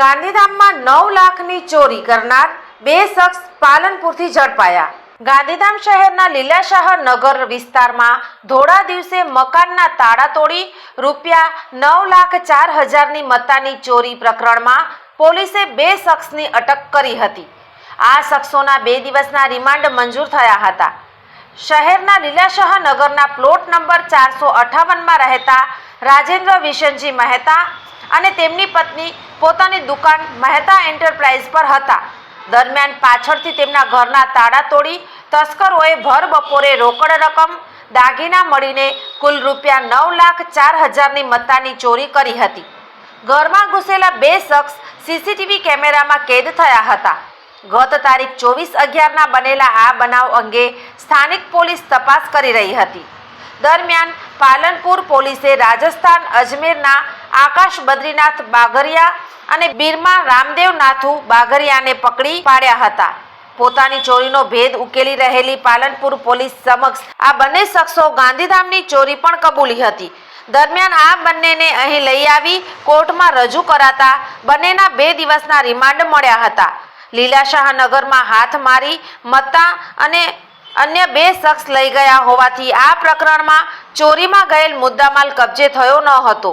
ગાંધીધામમાં નવ લાખની ચોરી કરનાર બે શખ્સ પાલનપુરથી ઝડપાયા. ગાંધીધામ શહેરના લીલાશાહ નગર વિસ્તારમાં ધોળા દિવસે મકાનના તાળા તોડી રૂપિયા નવ લાખ ચાર હજારની મત્તાની ચોરી પ્રકરણમાં પોલીસે બે શખ્સની અટક કરી હતી. આ શખ્સોના બે દિવસના રિમાન્ડ મંજૂર થયા હતા. શહેરના લીલાશાહ નગરના પ્લોટ નંબર ચારસો અઠાવનમાં રહેતા રાજેન્દ્ર વિશનજી મહેતા અને તેમની પત્ની પોતાની દુકાન મહેતા એન્ટરપ્રાઇઝ પર હતા. દરમિયાન પાછળથી તેમના ઘરના તાળા તોડી તસ્કરોએ ભર બપોરે રોકડ રકમ, દાગીના મળીને કુલ રૂપિયા નવ લાખ ચાર હજારની મત્તાની ચોરી કરી હતી. ઘરમાં ઘૂસેલા બે શખ્સ સીસીટીવી કેમેરામાં કેદ થયા હતા. ગત તારીખ ચોવીસ અગિયારના બનેલા આ બનાવ અંગે સ્થાનિક પોલીસ તપાસ કરી રહી હતી. દરમિયાન પાલનપુર પોલીસે રાજસ્થાન અજમેરના આકાશ બદ્રીનાથ બાગરિયા અને બીરમાં રામદેવ નાથુ બાગરિયાને પકડી પાડ્યા હતા. પોતાની ચોરીનો ભેદ ઉકેલી રહેલી પાલનપુર પોલીસ સમક્ષ આ બંને શખ્સો ગાંધીધામની ચોરી પણ કબૂલી હતી. દરમિયાન આ બંનેને અહીં લઈ આવી કોર્ટમાં રજૂ કરાતા બંનેના બે દિવસના રિમાન્ડ મળ્યા હતા. લીલાશાહ નગરમાં હાથ મારી, મત્તા અને અન્ય બે શખ્સ લઈ ગયા હોવાથી આ પ્રકરણમાં ચોરીમાં ગયેલ મુદ્દામાલ કબજે થયો ન હતો.